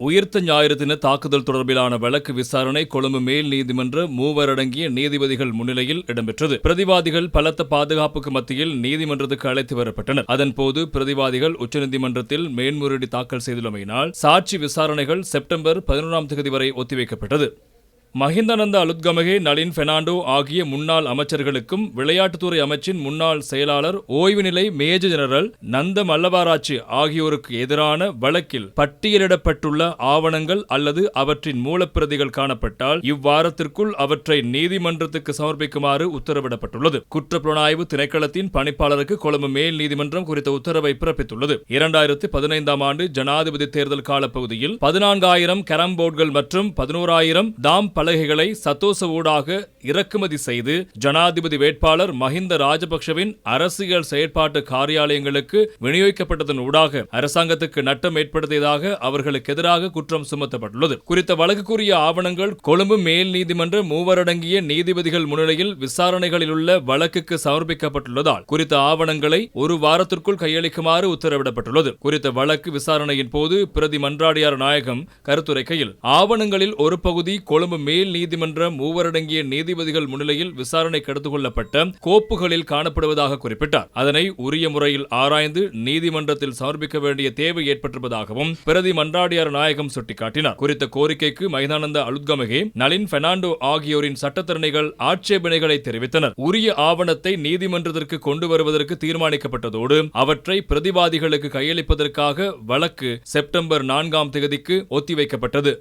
உயிர்த்த ஞாயிறு தின தாக்குதல் தொடர்பிலான வழக்கு விசாரணை கொழும்பு மேல் நீதிமன்ற மூவரடங்கிய நீதிபதிகள் முன்னிலையில் இடம்பெற்றது. பிரதிவாதிகள் பலத்த பாதுகாப்புக்கு மத்தியில் நீதிமன்றத்துக்கு அழைத்து வரப்பட்டனர். அதன்போது பிரதிவாதிகள் உச்சநீதிமன்றத்தில் மேன்முறையீடு தாக்கல் செய்துள்ளமையினால் சாட்சி விசாரணைகள் செப்டம்பர் பதினொன்றாம் தேதி வரை ஒத்திவைக்கப்பட்டது. மஹிந்தானந்த அலுத்கமகே நளின் பெர்னாண்டோ ஆகிய முன்னாள் அமைச்சர்களுக்கும் விளையாட்டுத்துறை அமைச்சின் முன்னாள் செயலாளர் ஓய்வு நிலை மேஜர் ஜெனரல் நந்த மல்லவாராச்சி ஆகியோருக்கு எதிரான வழக்கில் பட்டியலிடப்பட்டுள்ள ஆவணங்கள் அல்லது அவற்றின் மூலப்பிரதிகள் காணப்பட்டால் இவ்வாரத்திற்குள் அவற்றை நீதிமன்றத்துக்கு சமர்ப்பிக்குமாறு உத்தரவிடப்பட்டுள்ளது. குற்றப்புலனாய்வு திணைக்களத்தின் பணிப்பாளருக்கு கொழும்பு மேல் நீதிமன்றம் குறித்த உத்தரவை பிறப்பித்துள்ளது. இரண்டாயிரத்தி பதினைந்தாம் ஆண்டு ஜனாதிபதி தேர்தல் காலப்பகுதியில் பதினான்காயிரம் கேரம் போர்டுகள் மற்றும் பதினோராயிரம் தாம் பலகைகளை சத்தோச ஊடாக இறக்குமதி செய்து ஜனாதிபதி வேட்பாளர் மஹிந்த ராஜபக்ஷவின் அரசியல் செயற்பாட்டு காரியாலயங்களுக்கு விநியோகிக்கப்பட்டதன் ஊடாக அரசாங்கத்துக்கு நட்டம் ஏற்படுத்தியதாக அவர்களுக்கு எதிராக குற்றம் சுமத்தப்பட்டுள்ளது. குறித்த வழக்குக்குரிய ஆவணங்கள் கொழும்பு மேல் நீதிமன்ற மூவரடங்கிய நீதிபதிகள் முன்னிலையில் விசாரணைகளில் உள்ள வழக்குக்கு சமர்ப்பிக்கப்பட்டுள்ளதால் குறித்த ஆவணங்களை ஒரு வாரத்திற்குள் கையளிக்குமாறு உத்தரவிடப்பட்டுள்ளது. குறித்த வழக்கு விசாரணையின் போது பிரதி மன்றாடியார் நாயகம் கருத்துரைக்கையில் ஆவணங்களில் ஒரு பகுதி கொழும்பு மேல் நீதிமன்ற மூவரடங்கிய நீதிபதிகள் முன்னிலையில் விசாரணைக்கு எடுத்துக் கொள்ளப்பட்ட கோப்புகளில் காணப்படுவதாக குறிப்பிட்டார். அதனை உரிய முறையில் ஆராய்ந்து நீதிமன்றத்தில் சமர்ப்பிக்க வேண்டிய தேவை ஏற்பட்டிருப்பதாகவும் பிரதி மன்றாடியார் நாயகம் சுட்டிக்காட்டினார். குறித்த கோரிக்கைக்கு மைதானந்த அலுத்கமகே நளின் பெர்னாண்டோ ஆகியோரின் சட்டத்தரணிகள் ஆட்சேபனைகளை தெரிவித்தனர். உரிய ஆவணத்தை நீதிமன்றத்திற்கு கொண்டு வருவதற்கு தீர்மானிக்கப்பட்டதோடு அவற்றை பிரதிவாதிகளுக்கு கையளிப்பதற்காக வழக்கு செப்டம்பர் நான்காம் தேதிக்கு ஒத்திவைக்கப்பட்டது.